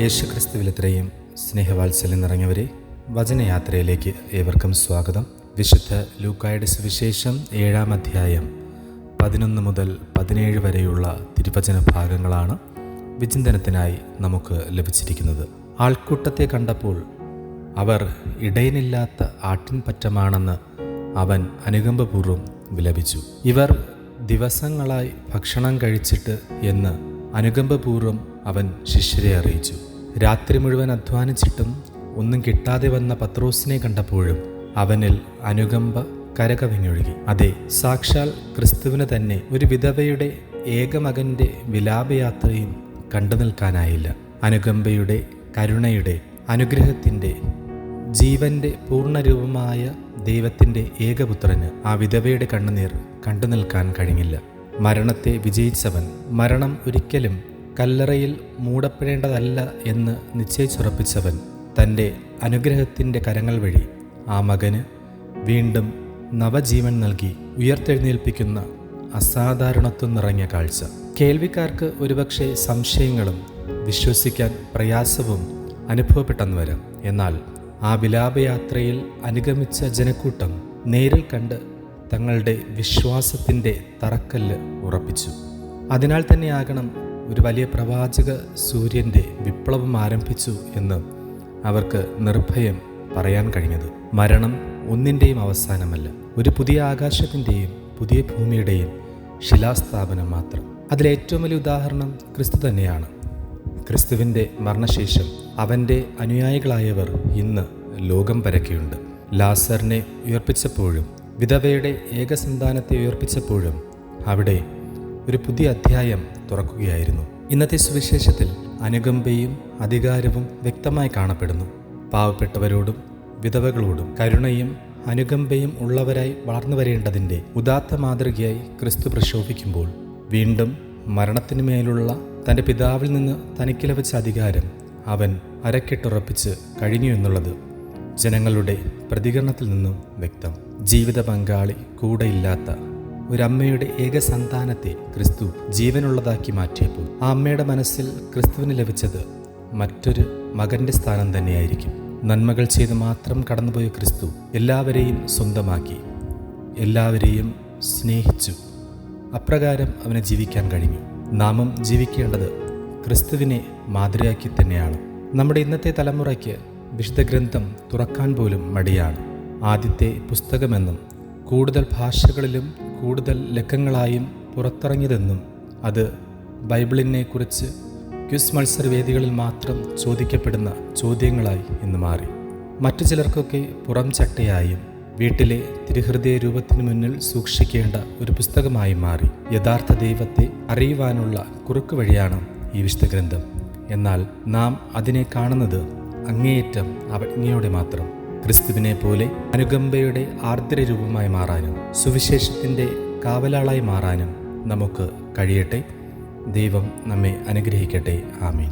യേശുക്രിസ്തുവിലെത്രയും സ്നേഹവാത്സല്യം നിറഞ്ഞവരെ വചനയാത്രയിലേക്ക് ഏവർക്കും സ്വാഗതം. വിശുദ്ധ ലൂക്കായുടെ സുവിശേഷം ഏഴാം അധ്യായം പതിനൊന്ന് മുതൽ പതിനേഴ് വരെയുള്ള തിരുവചന ഭാഗങ്ങളാണ് വിചിന്തനത്തിനായി നമുക്ക് ലഭിച്ചിരിക്കുന്നത്. ആൾക്കൂട്ടത്തെ കണ്ടപ്പോൾ അവർ ഇടയനില്ലാത്ത ആട്ടിൻപറ്റമാണെന്ന് അവൻ അനുകമ്പപൂർവം വിലപിച്ചു. ഇവർ ദിവസങ്ങളായി ഭക്ഷണം കഴിച്ചിട്ട് എന്ന് അനുകമ്പപൂർവം അവൻ ശിഷ്യരെ അറിയിച്ചു. രാത്രി മുഴുവൻ അധ്വാനിച്ചിട്ടും ഒന്നും കിട്ടാതെ വന്ന പത്രോസിനെ കണ്ടപ്പോഴും അവനിൽ അനുകമ്പ കരകവിഞ്ഞൊഴുകി. അതെ സാക്ഷാൽ ക്രിസ്തുവിന് തന്നെ ഒരു വിധവയുടെ ഏകമകന്റെ വിലാപയാത്രയും കണ്ടു നിൽക്കാനായില്ല. അനുകമ്പയുടെ കരുണയുടെ അനുഗ്രഹത്തിന്റെ ജീവന്റെ പൂർണരൂപമായ ദൈവത്തിന്റെ ഏകപുത്രന് ആ വിധവയുടെ കണ്ണുനീർ കണ്ടു നിൽക്കാൻ കഴിഞ്ഞില്ല. മരണത്തെ വിജയിച്ചവൻ മരണം ഒരിക്കലും കല്ലറയിൽ മൂടപ്പെടേണ്ടതല്ല എന്ന് നിശ്ചയിച്ചുറപ്പിച്ചവൻ തന്റെ അനുഗ്രഹത്തിന്റെ കരങ്ങൾ വഴി ആ മകന് വീണ്ടും നവജീവൻ നൽകി ഉയർത്തെഴുന്നേൽപ്പിക്കുന്ന അസാധാരണത്വം നിറഞ്ഞ കാഴ്ച. കേൾവിക്കാർക്ക് ഒരുപക്ഷെ സംശയങ്ങളും വിശ്വസിക്കാൻ പ്രയാസവും അനുഭവപ്പെട്ടെന്ന് വരാം. എന്നാൽ ആ വിലാപയാത്രയിൽ അനുഗമിച്ച ജനക്കൂട്ടം നേരിൽ കണ്ട് തങ്ങളുടെ വിശ്വാസത്തിന്റെ തറക്കല്ല് ഉറപ്പിച്ചു. അതിനാൽ തന്നെയാകണം ഒരു വലിയ പ്രവാചക സൂര്യന്റെ വിപ്ലവം ആരംഭിച്ചു എന്ന് അവർക്ക് നിർഭയം പറയാൻ കഴിഞ്ഞത്. മരണം ഒന്നിന്റെയും അവസാനമല്ല ഒരു പുതിയ ആകാശത്തിന്റെയും പുതിയ ഭൂമിയുടെയും ശിലാസ്ഥാപനം മാത്രം. അതിലേറ്റവും വലിയ ഉദാഹരണം ക്രിസ്തു തന്നെയാണ്. ക്രിസ്തുവിന്റെ മരണശേഷം അവന്റെ അനുയായികളായവർ ഇന്ന് ലോകം പരക്കെയുണ്ട് ലാസറിനെ ഉയർപ്പിച്ചപ്പോഴും വിധവയുടെ ഏകസന്താനത്തെ ഉയർപ്പിച്ചപ്പോഴും അവിടെ ഒരു പുതിയ അധ്യായം തുറക്കുകയായിരുന്നു. ഇന്നത്തെ സുവിശേഷത്തിൽ അനുകമ്പയും അധികാരവും വ്യക്തമായി കാണപ്പെടുന്നു. പാവപ്പെട്ടവരോടും വിധവകളോടും കരുണയും അനുകമ്പയും ഉള്ളവരായി വളർന്നു വരേണ്ടതിന്റെ ഉദാത്ത മാതൃകയായി ക്രിസ്തു പ്രക്ഷോഭിക്കുമ്പോൾ വീണ്ടും മരണത്തിനു മേലുള്ള തന്റെ പിതാവിൽ നിന്ന് തനിക്ക് ലഭിച്ച അധികാരം അവൻ അരക്കെട്ടുറപ്പിച്ച് കഴിഞ്ഞു എന്നുള്ളത് ജനങ്ങളുടെ പ്രതികരണത്തിൽ നിന്നും വ്യക്തം. ജീവിത പങ്കാളി കൂടെയില്ലാത്ത ഒരമ്മയുടെ ഏക സന്താനത്തെ ക്രിസ്തു ജീവനുള്ളതാക്കി മാറ്റിയപ്പോൾ ആ അമ്മയുടെ മനസ്സിൽ ക്രിസ്തുവിന് ലഭിച്ചത് മറ്റൊരു മകന്റെ സ്ഥാനം തന്നെയായിരിക്കും. നന്മകൾ ചെയ്ത് മാത്രം കടന്നുപോയ ക്രിസ്തു എല്ലാവരെയും സ്വന്തമാക്കി എല്ലാവരെയും സ്നേഹിച്ചു. അപ്രകാരം അവന് ജീവിക്കാൻ കഴിഞ്ഞു. നാമം ജീവിക്കേണ്ടത് ക്രിസ്തുവിനെ മാതൃയാക്കി തന്നെയാണ്. നമ്മുടെ ഇന്നത്തെ തലമുറയ്ക്ക് വിശുദ്ധ ഗ്രന്ഥം തുറക്കാൻ പോലും മടിയാണ്. ആദ്യത്തെ പുസ്തകമെന്നും കൂടുതൽ ഭാഷകളിലും കൂടുതൽ ലക്കങ്ങളായും പുറത്തിറങ്ങിയതെന്നും അത് ബൈബിളിനെ കുറിച്ച് ക്വിസ് മത്സരവേദികളിൽ മാത്രം ചോദിക്കപ്പെടുന്ന ചോദ്യങ്ങളായി ഇന്ന് മാറി. മറ്റു ചിലർക്കൊക്കെ പുറം ചട്ടയായും വീട്ടിലെ തിരുഹൃദയ രൂപത്തിനു മുന്നിൽ സൂക്ഷിക്കേണ്ട ഒരു പുസ്തകമായി മാറി. യഥാർത്ഥ ദൈവത്തെ അറിയുവാനുള്ള കുറുക്ക് വഴിയാണ് ഈ വിശുദ്ധ ഗ്രന്ഥം എന്നാൽ നാം അതിനെ കാണുന്നത് അങ്ങേയറ്റം അവജ്ഞയോടെ മാത്രം ക്രിസ്തുവിനെ പോലെ അനുകമ്പയുടെ ആർദ്ര രൂപമായി മാറാനും സുവിശേഷത്തിന്റെ കാവലാളായി മാറാനും നമുക്ക് കഴിയട്ടെ. ദൈവം നമ്മെ അനുഗ്രഹിക്കട്ടെ. ആമീൻ.